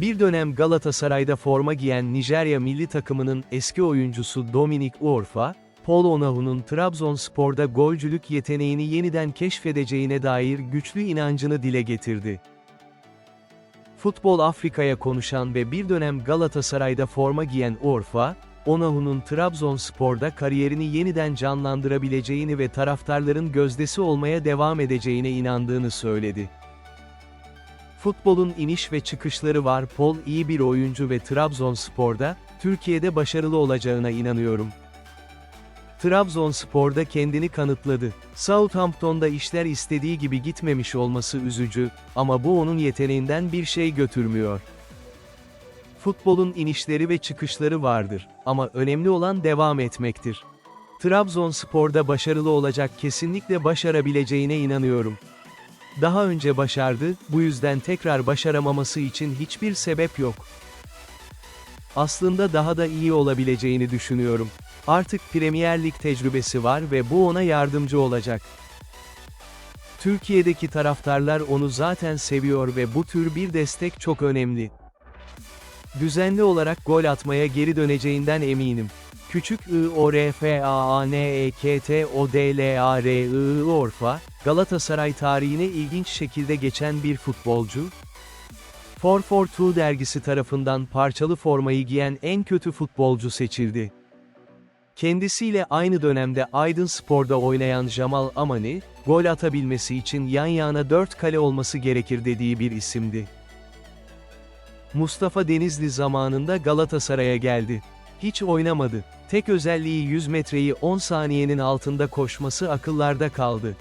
Bir dönem Galatasaray'da forma giyen Nijerya milli takımının eski oyuncusu Dominic Orfa, Paul Onahu'nun Trabzonspor'da golcülük yeteneğini yeniden keşfedeceğine dair güçlü inancını dile getirdi. Futbol Afrika'ya konuşan ve bir dönem Galatasaray'da forma giyen Orfa, Onahu'nun Trabzonspor'da kariyerini yeniden canlandırabileceğini ve taraftarların gözdesi olmaya devam edeceğine inandığını söyledi. Futbolun iniş ve çıkışları var Paul iyi bir oyuncu ve Trabzonspor'da, Türkiye'de başarılı olacağına inanıyorum. Trabzonspor'da kendini kanıtladı. Southampton'da işler istediği gibi gitmemiş olması üzücü, ama bu onun yeteneğinden bir şey götürmüyor. Futbolun inişleri ve çıkışları vardır, ama önemli olan devam etmektir. Trabzonspor'da başarılı olacak kesinlikle başarabileceğine inanıyorum. Daha önce başardı, bu yüzden tekrar başaramaması için hiçbir sebep yok. Aslında daha da iyi olabileceğini düşünüyorum. Artık Premier Lig tecrübesi var ve bu ona yardımcı olacak. Türkiye'deki taraftarlar onu zaten seviyor ve bu tür bir destek çok önemli. Düzenli olarak gol atmaya geri döneceğinden eminim. Küçük I O R F A A N E K T O D L A R I Orfa, Galatasaray tarihine ilginç şekilde geçen bir futbolcu. 442 dergisi tarafından parçalı formayı giyen en kötü futbolcu seçildi. Kendisiyle aynı dönemde Aydın Spor'da oynayan Jamal Amani, gol atabilmesi için yan yana 4 kale olması gerekir dediği bir isimdi. Mustafa Denizli zamanında Galatasaray'a geldi. Hiç oynamadı. Tek özelliği 100 metreyi 10 saniyenin altında koşması akıllarda kaldı.